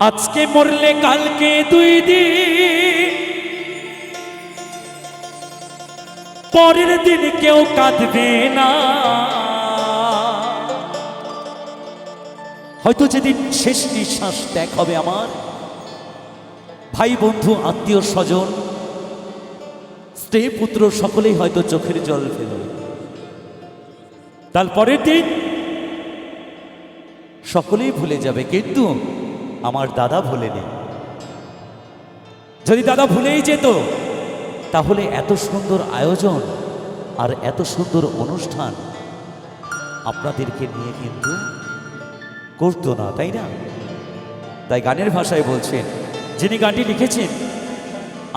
আজকে মরলে কালকে দুই দিন। পরের দিন কেউ কাঁদবে না। হয়তো যেদিন শেষ নিঃশ্বাস ত্যাগ হবে আমার। ভাই, বন্ধু, আত্মীয়, স্বজন, স্ত্রী, পুত্র, সকলেই হয়তো চোখের জল ফেলবে। তারপরের দিন সকলেই ভুলে যাবে, কিন্তু আমার দাদা ভুলেনি যদি দাদা ভুলেই যেত, তাহলে এত সুন্দর আয়োজন আর এত সুন্দর অনুষ্ঠান আপনাদেরকে নিয়ে কিন্তু করতো না, তাই না? তাই গানের ভাষায় বলছেন, যিনি গানটি লিখেছেন,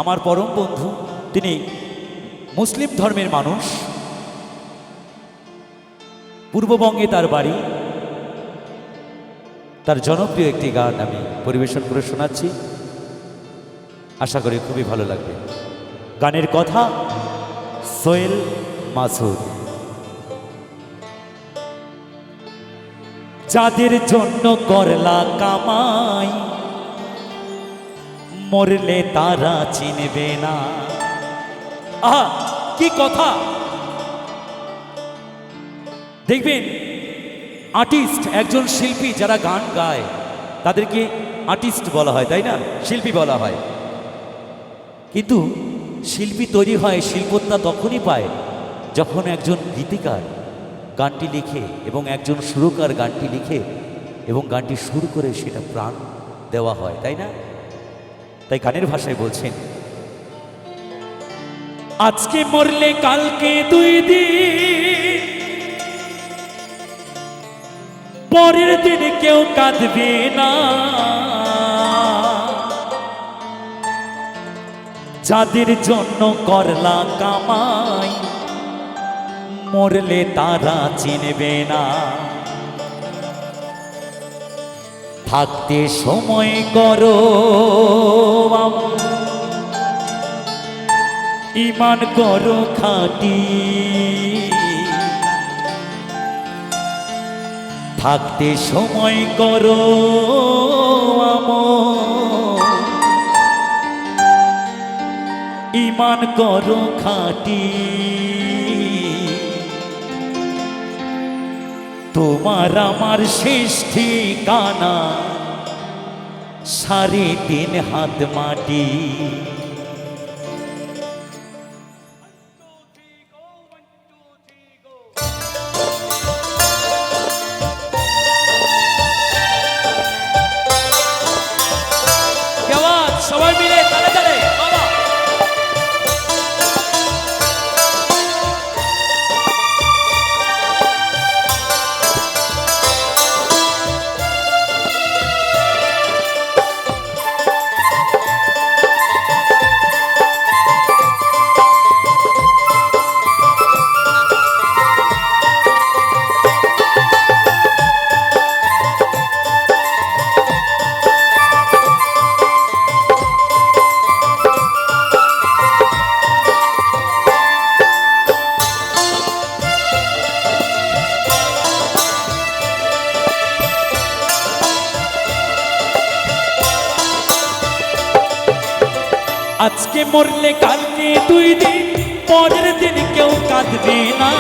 আমার পরম বন্ধু, তিনি মুসলিম ধর্মের মানুষ, পূর্ববঙ্গে তার বাড়ি তার জনপ্রিয় একটি গান আমি পরিবেশন করে শোনাচ্ছি। আশা করি খুবই ভালো লাগবে। গানের কথা সোয়েল মাসুদ। যাদের জন্য করলা কামাই, মরলে তারা চিনবে না। আহা, কি কথা! দেখবেন আর্টিস্ট, একজন শিল্পী যারা গান গায়, তাদেরকে আর্টিস্ট বলা হয়, তাই না? শিল্পী বলা হয়। কিন্তু শিল্পী তৈরি হয় শিল্পতা তখনই পায় যখন একজন গীতিকার গানটি লিখে এবং একজন সুরকার গানটি লিখে এবং গানটি সুর করে সেটা প্রাণ দেওয়া হয়, তাই না? তাই গানের ভাষায় বলছেন, আজকে মরলে কালকে দুই দিন পরের দিন কেউ কাঁদবে না। যাদের জন্য করলা কামাই, মরলে তারা চিনবে না। থাকতে সময় করো ইমান করো খাটি। থাকতে সময় করো ইমান করো খাটি। তোমার আমার শেষ ঠিকানা সাড়ে তিন হাত মাটি। আজকে মরলে কালকে দুই দিন, পরের দিন কেউ কাঁদবে না।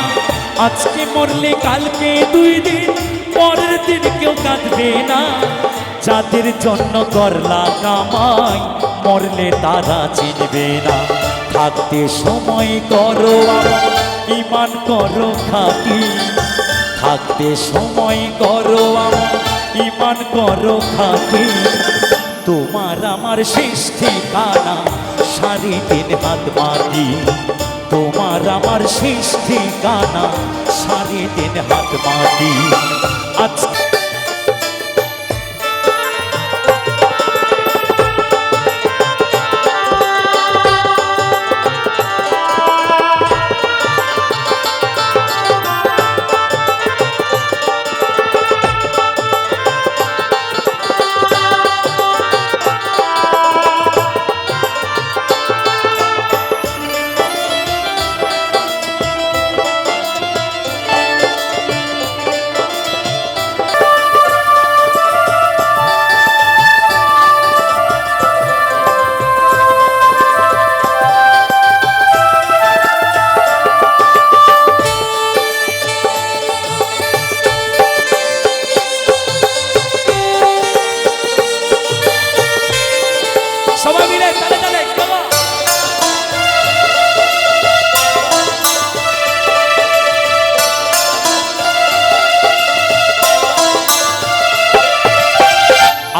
আজকে মরলে কালকে দুই দিন, পরের দিন কেউ কাঁদবে না। যাদের জন্য করলা কামাই মরলে তারা চিনবে না। থাকতে সময় করো ইমান করো খাটি। থাকতে সময় করো ইমান করো খাটি। তোমার আমার শেষ ঠিকানা সাড়ে তিন হাত মাটি। তোমার আমার শেষ ঠিকানা সারি তিন হাত মাটি। আজ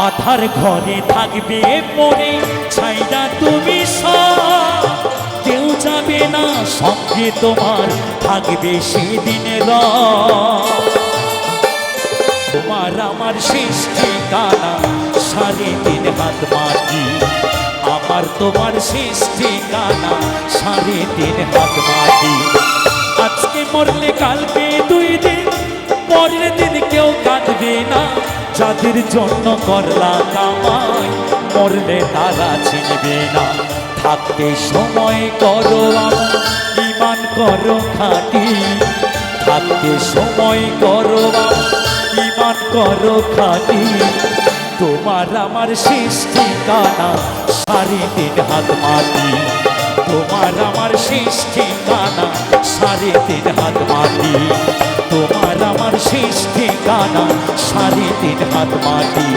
আধার ঘরে থাকবে পরে ছাইরা তুমি কেউ যাবে না, সঙ্গে তোমার থাকবে সেদিনের তোমার আমার শেষ ঠিকানা, সাড়ে তিন হাত মাটি। আমার তোমার শেষ ঠিকানা, সাড়ে তিন হাত মাটি। আজকে মরলে কালকে দুই দিন, পরের দিন কেউ কাঁদবে না। যাদের জন্য করলা কামাই, মরলে তারা চিনবে না। থাকতে সময় করো ইমান করো খাটি। থাকতে সময় করো ইমান করো খাটি। তোমার আমার শেষ ঠিকানা সাড়ে তিন হাত মাটি। তোমার আমার শেষ ঠিকানা সারি তিন হাত মাটি। শেষ ঠিকানা, সাড়ে তিন হাত মাটি।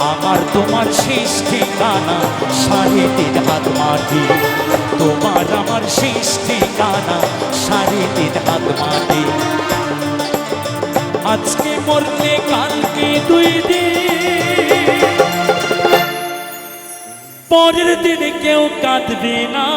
আমার তোমার শেষ ঠিকানা, সাড়ে তিন হাত মাটি। তোমার আমার শেষ ঠিকানা, সাড়ে তিন হাত মাটি। আজকে মরলে কালকে দুই দিন। পরের দিন কেউ কাঁদবে না।